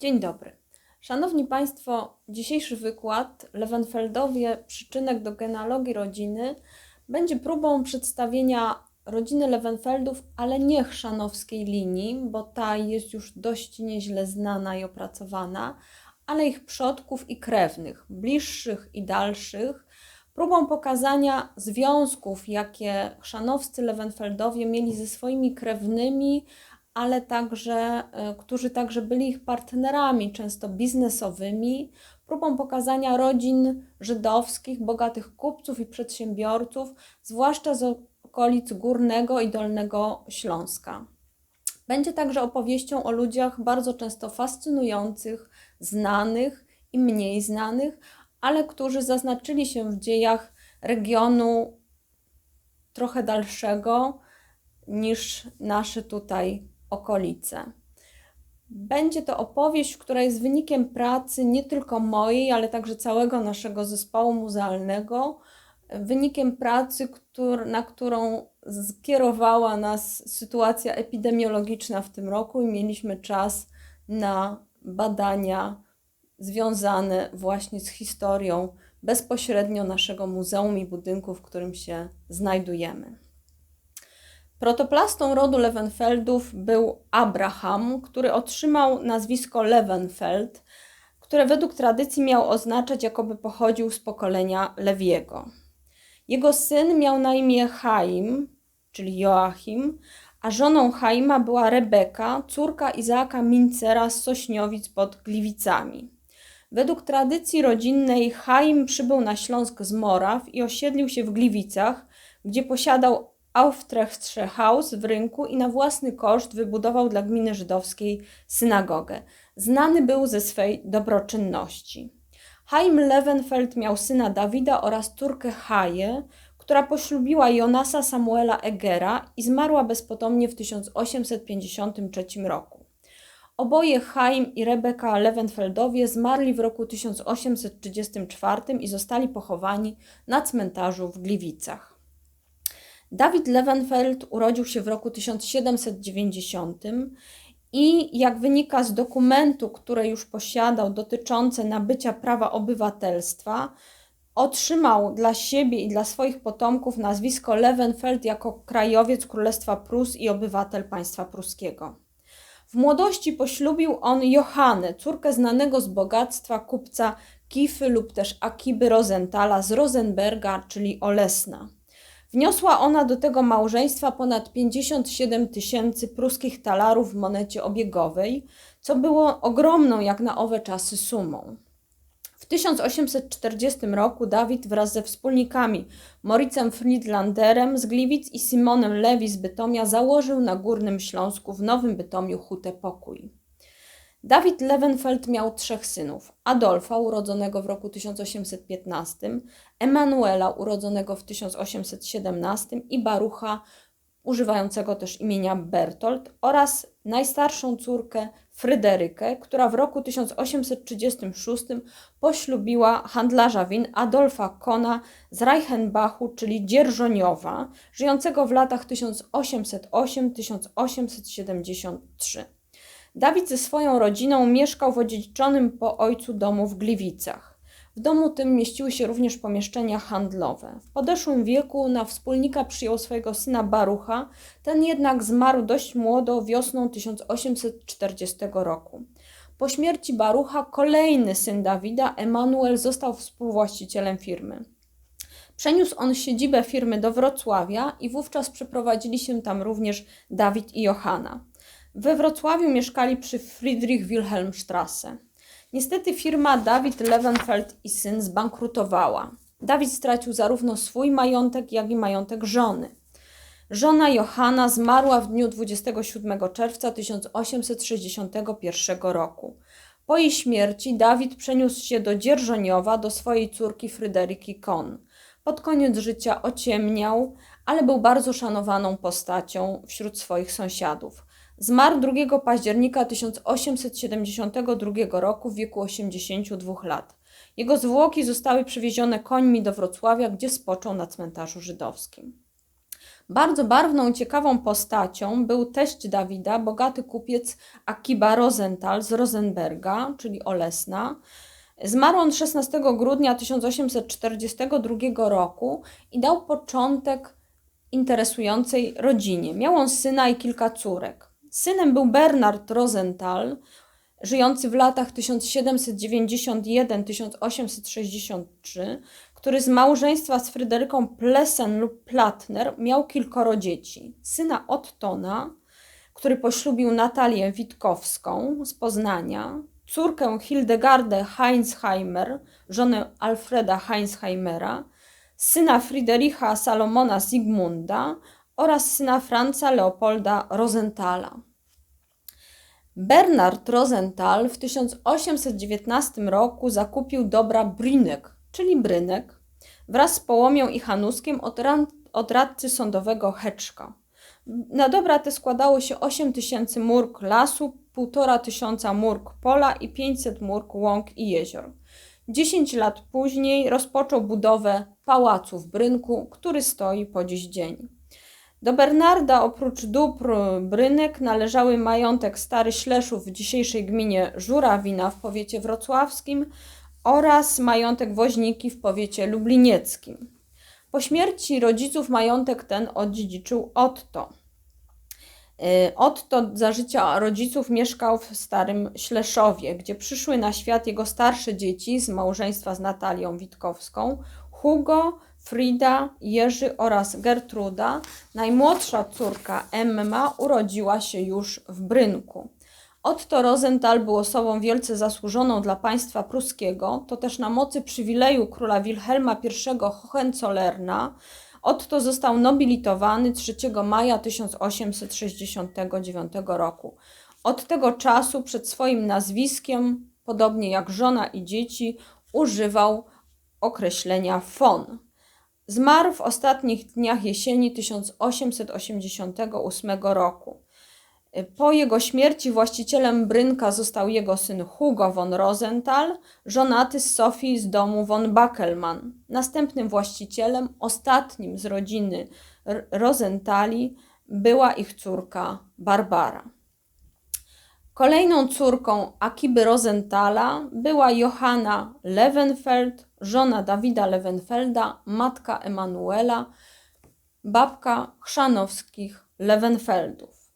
Dzień dobry. Szanowni Państwo, dzisiejszy wykład Lewenfeldowie przyczynek do genealogii rodziny będzie próbą przedstawienia rodziny Lewenfeldów, ale nie chrzanowskiej linii, bo ta jest już dość nieźle znana i opracowana, ale ich przodków i krewnych, bliższych i dalszych, próbą pokazania związków, jakie chrzanowscy Lewenfeldowie mieli ze swoimi krewnymi, ale także, y, którzy także byli ich partnerami, często biznesowymi, próbą pokazania rodzin żydowskich, bogatych kupców i przedsiębiorców, zwłaszcza z okolic Górnego i Dolnego Śląska. Będzie także opowieścią o ludziach bardzo często fascynujących, znanych i mniej znanych, ale którzy zaznaczyli się w dziejach regionu trochę dalszego niż nasze tutaj okolice. Będzie to opowieść, która jest wynikiem pracy nie tylko mojej, ale także całego naszego zespołu muzealnego, wynikiem pracy, na którą skierowała nas sytuacja epidemiologiczna w tym roku i mieliśmy czas na badania związane właśnie z historią bezpośrednio naszego muzeum i budynku, w którym się znajdujemy. Protoplastą rodu Lewenfeldów był Abraham, który otrzymał nazwisko Lewenfeld, które według tradycji miał oznaczać, jakoby pochodził z pokolenia Lewiego. Jego syn miał na imię Chaim, czyli Joachim, a żoną Chaima była Rebeka, córka Izaaka Mincera z Sośniowic pod Gliwicami. Według tradycji rodzinnej Chaim przybył na Śląsk z Moraw i osiedlił się w Gliwicach, gdzie posiadał Auftrechtsze Haus w rynku i na własny koszt wybudował dla gminy żydowskiej synagogę. Znany był ze swej dobroczynności. Haim Lewenfeld miał syna Dawida oraz córkę Haję, która poślubiła Jonasa Samuela Egera i zmarła bezpotomnie w 1853 roku. Oboje Chaim i Rebeka Lewenfeldowie zmarli w roku 1834 i zostali pochowani na cmentarzu w Gliwicach. Dawid Lewenfeld urodził się w roku 1790 i jak wynika z dokumentu, który już posiadał dotyczące nabycia prawa obywatelstwa, otrzymał dla siebie i dla swoich potomków nazwisko Lewenfeld jako krajowiec Królestwa Prus i obywatel państwa pruskiego. W młodości poślubił on Johannę, córkę znanego z bogactwa kupca Kify lub też Akiby Rosenthala z Rosenberga, czyli Olesna. Wniosła ona do tego małżeństwa ponad 57 tysięcy pruskich talarów w monecie obiegowej, co było ogromną jak na owe czasy sumą. W 1840 roku Dawid wraz ze wspólnikami Moricem Friedlanderem z Gliwic i Simonem Lewi z Bytomia założył na Górnym Śląsku w Nowym Bytomiu hutę pokój. Dawid Lewenfeld miał trzech synów: Adolfa, urodzonego w roku 1815, Emanuela, urodzonego w 1817 i Barucha, używającego też imienia Bertolt, oraz najstarszą córkę Fryderykę, która w roku 1836 poślubiła handlarza win Adolfa Kona z Reichenbachu, czyli Dzierżoniowa, żyjącego w latach 1808-1873. Dawid ze swoją rodziną mieszkał w odziedziczonym po ojcu domu w Gliwicach. W domu tym mieściły się również pomieszczenia handlowe. W podeszłym wieku na wspólnika przyjął swojego syna Barucha, ten jednak zmarł dość młodo wiosną 1840 roku. Po śmierci Barucha kolejny syn Dawida, Emanuel, został współwłaścicielem firmy. Przeniósł on siedzibę firmy do Wrocławia i wówczas przeprowadzili się tam również Dawid i Johanna. We Wrocławiu mieszkali przy Friedrich Wilhelm Strasse. Niestety firma Dawid Levenfeld i syn zbankrutowała. Dawid stracił zarówno swój majątek, jak i majątek żony. Żona Johanna zmarła w dniu 27 czerwca 1861 roku. Po jej śmierci Dawid przeniósł się do Dzierżoniowa do swojej córki Fryderyki Kohn. Pod koniec życia ociemniał, ale był bardzo szanowaną postacią wśród swoich sąsiadów. Zmarł 2 października 1872 roku w wieku 82 lat. Jego zwłoki zostały przywiezione końmi do Wrocławia, gdzie spoczął na cmentarzu żydowskim. Bardzo barwną, ciekawą postacią był teść Dawida, bogaty kupiec Akiba Rosenthal z Rosenberga, czyli Olesna. Zmarł on 16 grudnia 1842 roku i dał początek interesującej rodzinie. Miał on syna i kilka córek. Synem był Bernard Rosenthal, żyjący w latach 1791-1863, który z małżeństwa z Fryderyką Plesen lub Platner miał kilkoro dzieci. Syna Ottona, który poślubił Natalię Witkowską z Poznania, córkę Hildegardę Heinzheimer, żonę Alfreda Heinzheimera, syna Friedricha Salomona Zygmunda oraz syna Franza Leopolda Rosenthala. Bernard Rosenthal w 1819 roku zakupił dobra Brynek, czyli Brynek, wraz z Połomią i Hanuskiem od, od radcy sądowego Heczka. Na dobra te składało się 8 tysięcy murk lasu, 1,5 tysiąca murk pola i 500 murk łąk i jezior. 10 lat później rozpoczął budowę pałacu w Brynku, który stoi po dziś dzień. Do Bernarda oprócz dóbr Brynek należały majątek Stary Śleszów w dzisiejszej gminie Żurawina w powiecie wrocławskim oraz majątek Woźniki w powiecie lublinieckim. Po śmierci rodziców majątek ten odziedziczył Otto. Y, Otto za życia rodziców mieszkał w Starym Śleszowie, gdzie przyszły na świat jego starsze dzieci z małżeństwa z Natalią Witkowską, Hugo, Frida, Jerzy oraz Gertruda. Najmłodsza córka Emma urodziła się już w Brynku. Otto Rosenthal był osobą wielce zasłużoną dla państwa pruskiego, to też na mocy przywileju króla Wilhelma I Hohenzollerna Otto został nobilitowany 3 maja 1869 roku. Od tego czasu przed swoim nazwiskiem, podobnie jak żona i dzieci, używał określenia von. Zmarł w ostatnich dniach jesieni 1888 roku. Po jego śmierci właścicielem Brynka został jego syn Hugo von Rosenthal, żonaty z Sofii z domu von Backelmann. Następnym właścicielem, ostatnim z rodziny Rosenthali, była ich córka Barbara. Kolejną córką Akiby Rosenthala była Johanna Levenfeld, żona Dawida Levenfelda, matka Emanuela, babka chrzanowskich Levenfeldów.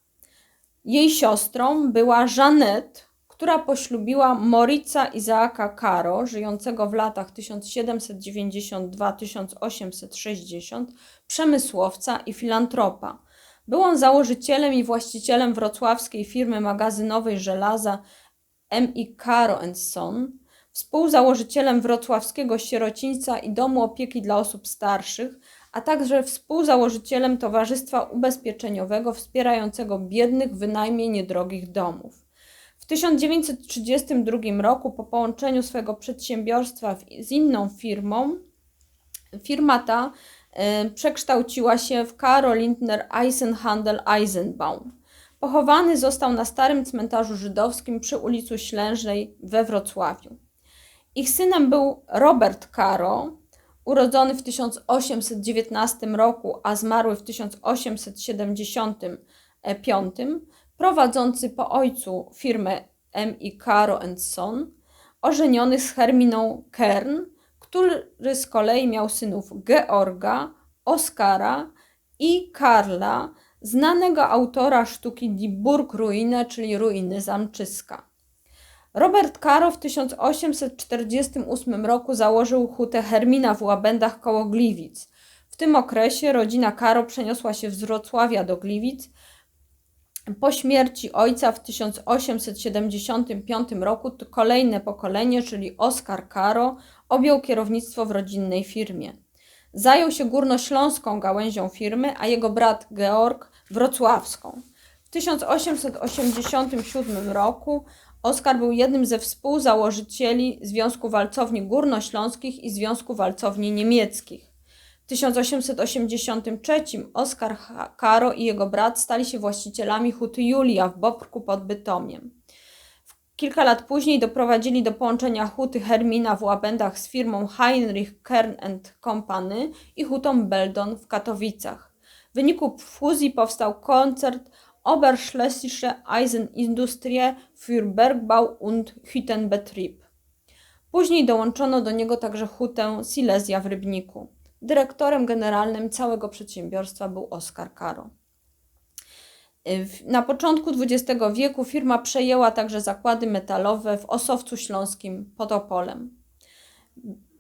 Jej siostrą była Jeanette, która poślubiła Morica Izaaka Caro, żyjącego w latach 1792-1860, przemysłowca i filantropa. Był on założycielem i właścicielem wrocławskiej firmy magazynowej żelaza M.I. Caro Son, współzałożycielem wrocławskiego sierocińca i domu opieki dla osób starszych, a także współzałożycielem Towarzystwa Ubezpieczeniowego wspierającego biednych wynajmie niedrogich domów. W 1932 roku, po połączeniu swojego przedsiębiorstwa z inną firmą, firma ta y, przekształciła się w Karol Lindner Eisenhandel Eisenbaum. Pochowany został na starym cmentarzu żydowskim przy ulicy Ślężnej we Wrocławiu. Ich synem był Robert Caro, urodzony w 1819 roku, a zmarły w 1875, prowadzący po ojcu firmę M.I. Caro Son, ożeniony z Herminą Kern, który z kolei miał synów Georga, Oskara i Karla, znanego autora sztuki Die Burgruine, czyli ruiny zamczyska. Robert Caro w 1848 roku założył hutę Hermina w Łabędach koło Gliwic. W tym okresie rodzina Caro przeniosła się z Wrocławia do Gliwic. Po śmierci ojca w 1875 roku kolejne pokolenie, czyli Oskar Caro, objął kierownictwo w rodzinnej firmie. Zajął się górnośląską gałęzią firmy, a jego brat Georg wrocławską. W 1887 roku Oskar był jednym ze współzałożycieli Związku Walcowni Górnośląskich i Związku Walcowni Niemieckich. W 1883 Oskar Karo i jego brat stali się właścicielami huty Julia w Bobrku pod Bytomiem. Kilka lat później doprowadzili do połączenia huty Hermina w Łabędach z firmą Heinrich Kern Company i hutą Beldon w Katowicach. W wyniku fuzji powstał koncert Oberschlesische Eisenindustrie für Bergbau und Hüttenbetrieb. Później dołączono do niego także hutę Silesia w Rybniku. Dyrektorem generalnym całego przedsiębiorstwa był Oskar Karo. Na początku XX wieku firma przejęła także zakłady metalowe w Osowcu Śląskim pod Opolem.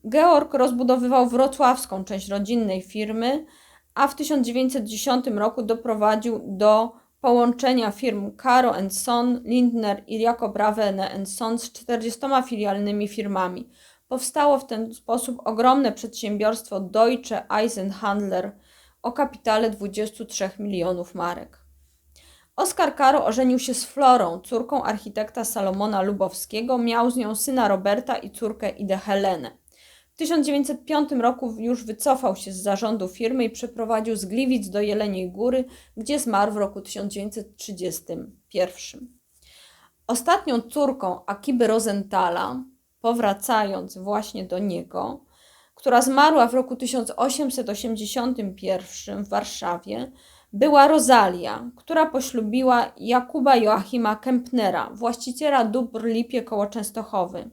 Georg rozbudowywał wrocławską część rodzinnej firmy, a w 1910 roku doprowadził do połączenia firm Caro Son, Lindner i Jakob Ravene Son z 40 filialnymi firmami. Powstało w ten sposób ogromne przedsiębiorstwo Deutsche Eisenhandler o kapitale 23 milionów marek. Oskar Caro ożenił się z Florą, córką architekta Salomona Lubowskiego, miał z nią syna Roberta i córkę Idę Helenę. W 1905 roku już wycofał się z zarządu firmy i przeprowadził z Gliwic do Jeleniej Góry, gdzie zmarł w roku 1931. Ostatnią córką Akiby Rosenthala, powracając właśnie do niego, która zmarła w roku 1881 w Warszawie, była Rosalia, która poślubiła Jakuba Joachima Kempnera, właściciela dóbr Lipie koło Częstochowy,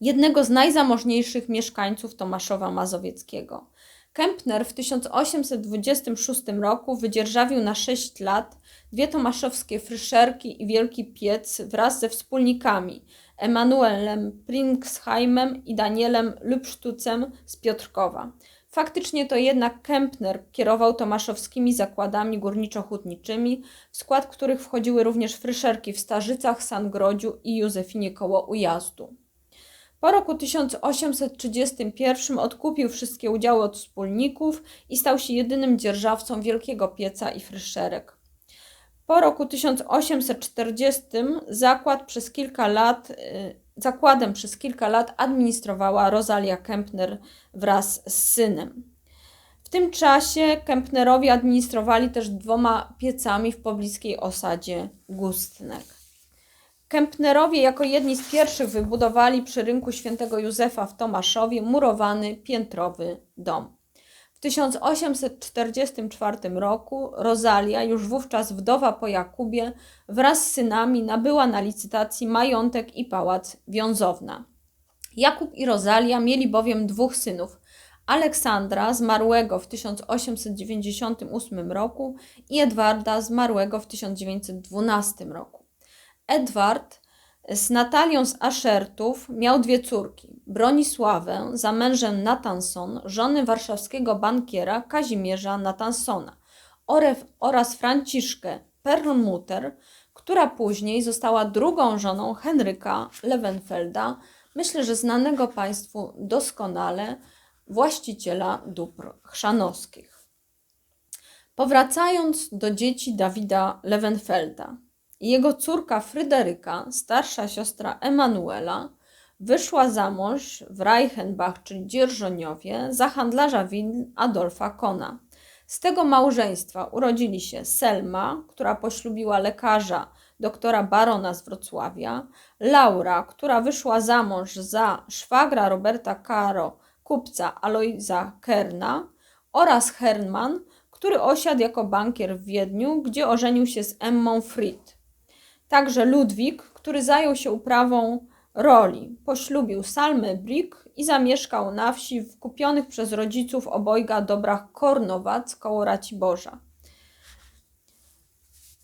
jednego z najzamożniejszych mieszkańców Tomaszowa Mazowieckiego. Kempner w 1826 roku wydzierżawił na 6 lat dwie tomaszowskie fryszerki i wielki piec wraz ze wspólnikami Emanuelem Pringsheimem i Danielem Lübsztucem z Piotrkowa. Faktycznie to jednak Kempner kierował tomaszowskimi zakładami górniczo-hutniczymi, w skład których wchodziły również fryszerki w Starzycach, Sangrodziu i Józefinie koło Ujazdu. Po roku 1831 odkupił wszystkie udziały od wspólników i stał się jedynym dzierżawcą wielkiego pieca i fryszerek. Po roku 1840 zakład przez kilka lat y, Zakładem przez kilka lat administrowała Rosalia Kempner wraz z synem. W tym czasie Kempnerowie administrowali też dwoma piecami w pobliskiej osadzie Gustnek. Kempnerowie jako jedni z pierwszych wybudowali przy rynku Świętego Józefa w Tomaszowie murowany piętrowy dom. W 1844 roku Rosalia, już wówczas wdowa po Jakubie, wraz z synami nabyła na licytacji majątek i pałac Wiązowna. Jakub i Rosalia mieli bowiem dwóch synów: Aleksandra, zmarłego w 1898 roku, i Edwarda, zmarłego w 1912 roku. Edward z Natalią z Aszertów miał dwie córki: Bronisławę za mężem Natanson, żony warszawskiego bankiera Kazimierza Natansona, oraz Franciszkę Perlmutter, która później została drugą żoną Henryka Lewenfelda, myślę, że znanego Państwu doskonale, właściciela dóbr chrzanowskich. Powracając do dzieci Dawida Lewenfelda, jego córka Fryderyka, starsza siostra Emanuela, wyszła za mąż w Reichenbach, czyli Dzierżoniowie, za handlarza win Adolfa Kona. Z tego małżeństwa urodzili się Selma, która poślubiła lekarza doktora Barona z Wrocławia, Laura, która wyszła za mąż za szwagra Roberta Caro, kupca Aloiza Kerna oraz Hermann, który osiadł jako bankier w Wiedniu, gdzie ożenił się z Emmą Fried. Także Ludwik, który zajął się uprawą roli, poślubił Salmę Brick i zamieszkał na wsi w kupionych przez rodziców obojga dobrach Kornowac koło Raciborza.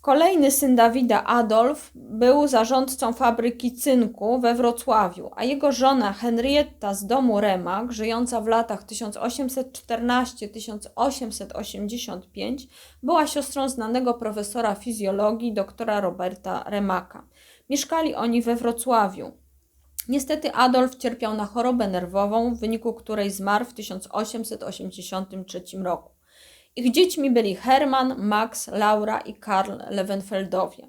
Kolejny syn Dawida, Adolf, był zarządcą fabryki cynku we Wrocławiu, a jego żona Henrietta z domu Remak, żyjąca w latach 1814-1885, była siostrą znanego profesora fizjologii doktora Roberta Remaka. Mieszkali oni we Wrocławiu. Niestety Adolf cierpiał na chorobę nerwową, w wyniku której zmarł w 1883 roku. Ich dziećmi byli Hermann, Max, Laura i Karl Lewenfeldowie.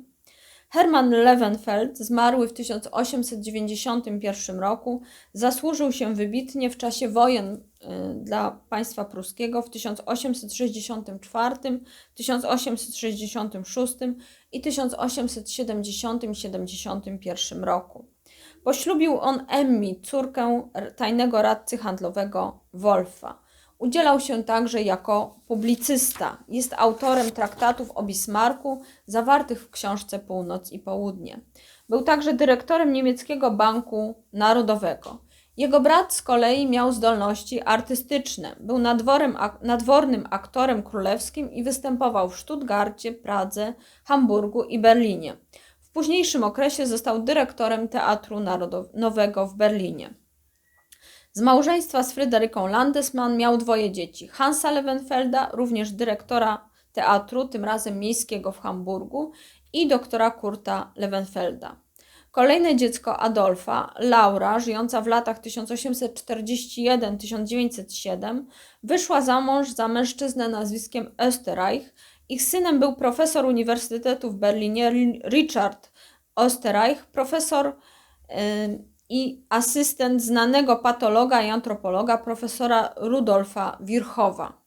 Hermann Lewenfeld, zmarły w 1891 roku, zasłużył się wybitnie w czasie wojen y, dla państwa pruskiego w 1864, 1866 i 1870-71 roku. Poślubił on Emmi, córkę tajnego radcy handlowego Wolfa. Udzielał się także jako publicysta. Jest autorem traktatów o Bismarcku zawartych w książce Północ i Południe. Był także dyrektorem niemieckiego Banku Narodowego. Jego brat z kolei miał zdolności artystyczne. Był nadworem, nadwornym aktorem królewskim i występował w Stuttgarcie, Pradze, Hamburgu i Berlinie. W późniejszym okresie został dyrektorem Teatru Narodowego w Berlinie. Z małżeństwa z Fryderyką Landesmann miał dwoje dzieci: Hansa Lewenfelda, również dyrektora teatru, tym razem miejskiego w Hamburgu, i doktora Kurta Lewenfelda. Kolejne dziecko Adolfa, Laura, żyjąca w latach 1841-1907, wyszła za mąż za mężczyznę nazwiskiem Österreich. Ich synem był profesor Uniwersytetu w Berlinie Richard Österreich, profesor yy, i asystent znanego patologa i antropologa profesora Rudolfa Wirchowa.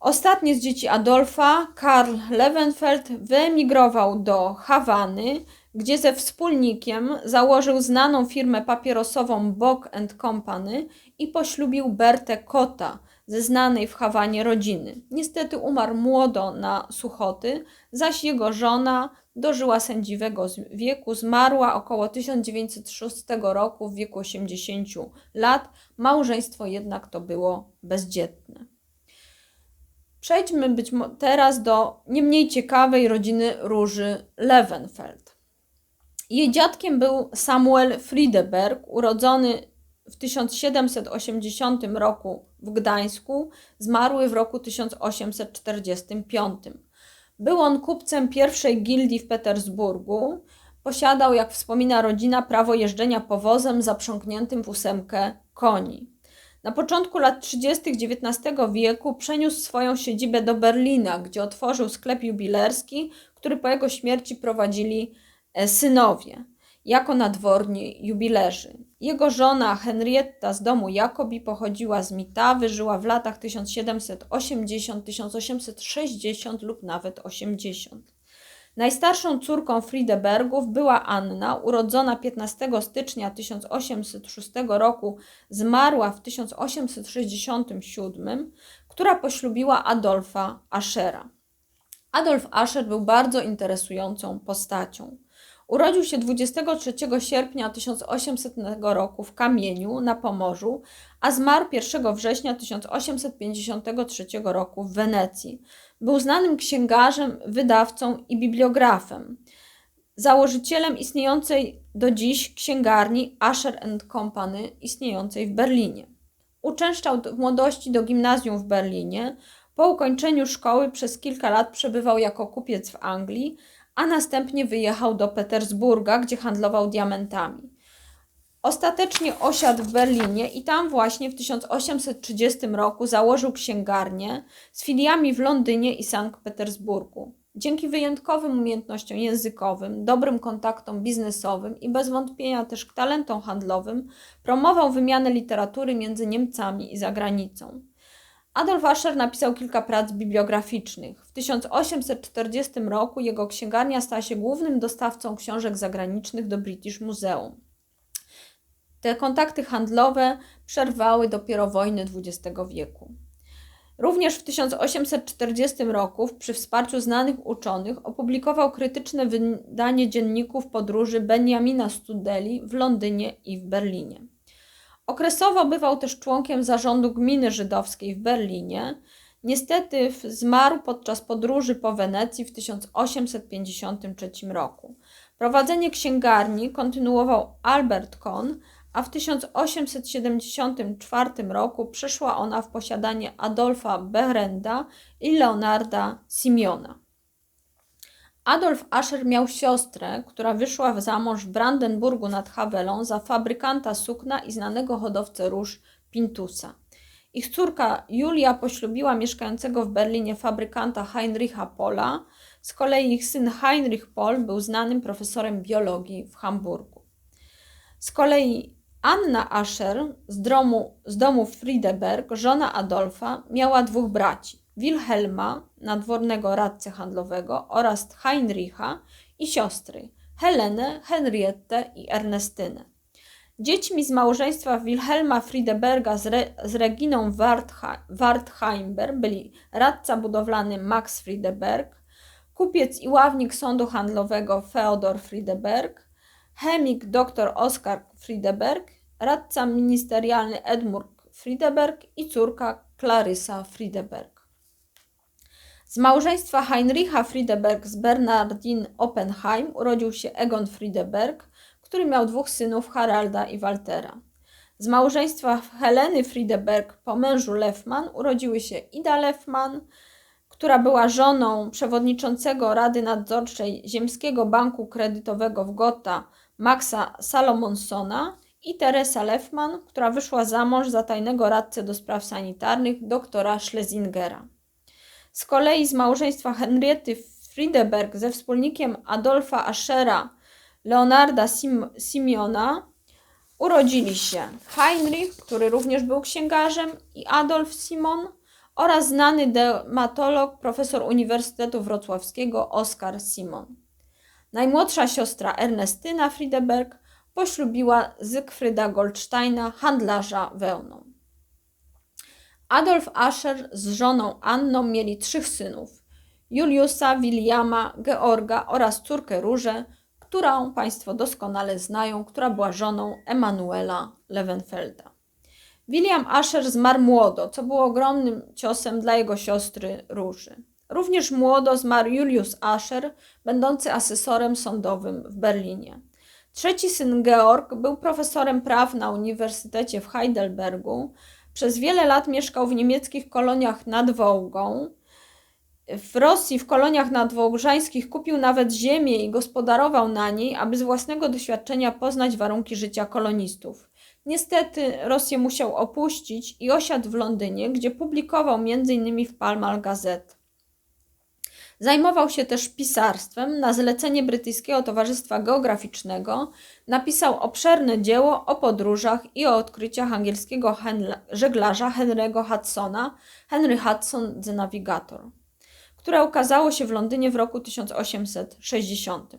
Ostatni z dzieci Adolfa, Karl Levenfeld, wyemigrował do Hawany, gdzie ze wspólnikiem założył znaną firmę papierosową Bock Company i poślubił Bertę Kota ze znanej w Hawanie rodziny. Niestety umarł młodo na suchoty, zaś jego żona dożyła sędziwego wieku, zmarła około 1906 roku w wieku 80 lat. Małżeństwo jednak to było bezdzietne. Przejdźmy być teraz do nie mniej ciekawej rodziny Róży Levenfeld. Jej dziadkiem był Samuel Friedeberg, urodzony w 1780 roku w Gdańsku, zmarły w roku 1845. Był on kupcem pierwszej gildii w Petersburgu. Posiadał, jak wspomina rodzina, prawo jeżdżenia powozem zaprzągniętym w ósemkę koni. Na początku lat 30. XIX wieku przeniósł swoją siedzibę do Berlina, gdzie otworzył sklep jubilerski, który po jego śmierci prowadzili e, synowie jako nadworni jubilerzy. Jego żona Henrietta z domu Jakobi pochodziła z Mitawy, żyła w latach 1780-1860 lub nawet 80. Najstarszą córką Friedebergów była Anna, urodzona 15 stycznia 1806 roku, zmarła w 1867, która poślubiła Adolfa Aschera. Adolf Ascher był bardzo interesującą postacią. Urodził się 23 sierpnia 1800 roku w Kamieniu na Pomorzu, a zmarł 1 września 1853 roku w Wenecji. Był znanym księgarzem, wydawcą i bibliografem. Założycielem istniejącej do dziś księgarni Asher Company, istniejącej w Berlinie. Uczęszczał w młodości do gimnazjum w Berlinie. Po ukończeniu szkoły przez kilka lat przebywał jako kupiec w Anglii, a następnie wyjechał do Petersburga, gdzie handlował diamentami. Ostatecznie osiadł w Berlinie i tam właśnie w 1830 roku założył księgarnię z filiami w Londynie i Sankt Petersburgu. Dzięki wyjątkowym umiejętnościom językowym, dobrym kontaktom biznesowym i bez wątpienia też talentom handlowym promował wymianę literatury między Niemcami i zagranicą. Adolf Ascher napisał kilka prac bibliograficznych. W 1840 roku jego księgarnia stała się głównym dostawcą książek zagranicznych do British Museum. Te kontakty handlowe przerwały dopiero wojny XX wieku. Również w 1840 roku przy wsparciu znanych uczonych opublikował krytyczne wydanie dzienników podróży Benjamina Studeli w Londynie i w Berlinie. Okresowo bywał też członkiem zarządu gminy żydowskiej w Berlinie. Niestety zmarł podczas podróży po Wenecji w 1853 roku. Prowadzenie księgarni kontynuował Albert Kohn, a w 1874 roku przeszła ona w posiadanie Adolfa Behrenda i Leonarda Simeona. Adolf Ascher miał siostrę, która wyszła za mąż w Brandenburgu nad Hawelą za fabrykanta sukna i znanego hodowcę róż Pintusa. Ich córka Julia poślubiła mieszkającego w Berlinie fabrykanta Heinricha Pola. Z kolei ich syn Heinrich Pol był znanym profesorem biologii w Hamburgu. Z kolei Anna Ascher z domu, z domu Friedeberg, żona Adolfa, miała dwóch braci. Wilhelma, nadwornego radcę handlowego oraz Heinricha i siostry Helenę, Henriette i Ernestynę. Dziećmi z małżeństwa Wilhelma Friedeberga z, Re, z Reginą Wartheimber byli radca budowlany Max Friedeberg, kupiec i ławnik sądu handlowego Feodor Friedeberg, chemik dr Oskar Friedeberg, radca ministerialny Edmund Friedeberg i córka Clarissa Friedeberg. Z małżeństwa Heinricha Friedeberg z Bernardine Oppenheim urodził się Egon Friedeberg, który miał dwóch synów Haralda i Waltera. Z małżeństwa Heleny Friedeberg po mężu Lefman urodziły się Ida Lefman, która była żoną przewodniczącego Rady Nadzorczej Ziemskiego Banku Kredytowego w Gotha Maxa Salomonsona i Teresa Lefman, która wyszła za mąż za tajnego radcę do spraw sanitarnych doktora Schlesingera. Z kolei z małżeństwa Henriety Friedeberg ze wspólnikiem Adolfa Aschera Leonarda Sim Simiona urodzili się Heinrich, który również był księgarzem, i Adolf Simon oraz znany dermatolog, profesor Uniwersytetu Wrocławskiego Oskar Simon. Najmłodsza siostra Ernestyna Friedeberg poślubiła Zygfryda Goldsteina, handlarza wełną. Adolf Ascher z żoną Anną mieli trzech synów: Juliusa, Williama, Georga oraz córkę Różę, którą Państwo doskonale znają, która była żoną Emanuela Lewenfelda. William Asher zmarł młodo, co było ogromnym ciosem dla jego siostry Róży. Również młodo zmarł Julius Asher, będący asesorem sądowym w Berlinie. Trzeci syn Georg był profesorem praw na Uniwersytecie w Heidelbergu. Przez wiele lat mieszkał w niemieckich koloniach nad Wołgą. W Rosji, w koloniach nadwołżańskich kupił nawet ziemię i gospodarował na niej, aby z własnego doświadczenia poznać warunki życia kolonistów. Niestety Rosję musiał opuścić i osiadł w Londynie, gdzie publikował m.in. w Pall Mall Gazette. Zajmował się też pisarstwem. Na zlecenie Brytyjskiego Towarzystwa Geograficznego napisał obszerne dzieło o podróżach i o odkryciach angielskiego żeglarza Henry'ego Hudsona, Henry Hudson the Navigator, które ukazało się w Londynie w roku 1860.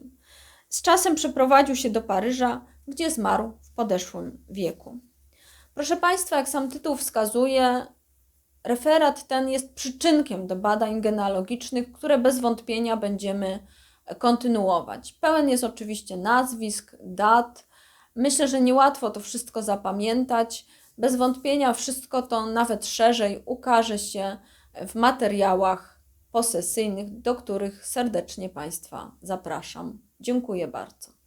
Z czasem przeprowadził się do Paryża, gdzie zmarł w podeszłym wieku. Proszę Państwa, jak sam tytuł wskazuje, referat ten jest przyczynkiem do badań genealogicznych, które bez wątpienia będziemy kontynuować. Pełen jest oczywiście nazwisk, dat. Myślę, że niełatwo to wszystko zapamiętać. Bez wątpienia wszystko to nawet szerzej ukaże się w materiałach posesyjnych, do których serdecznie Państwa zapraszam. Dziękuję bardzo.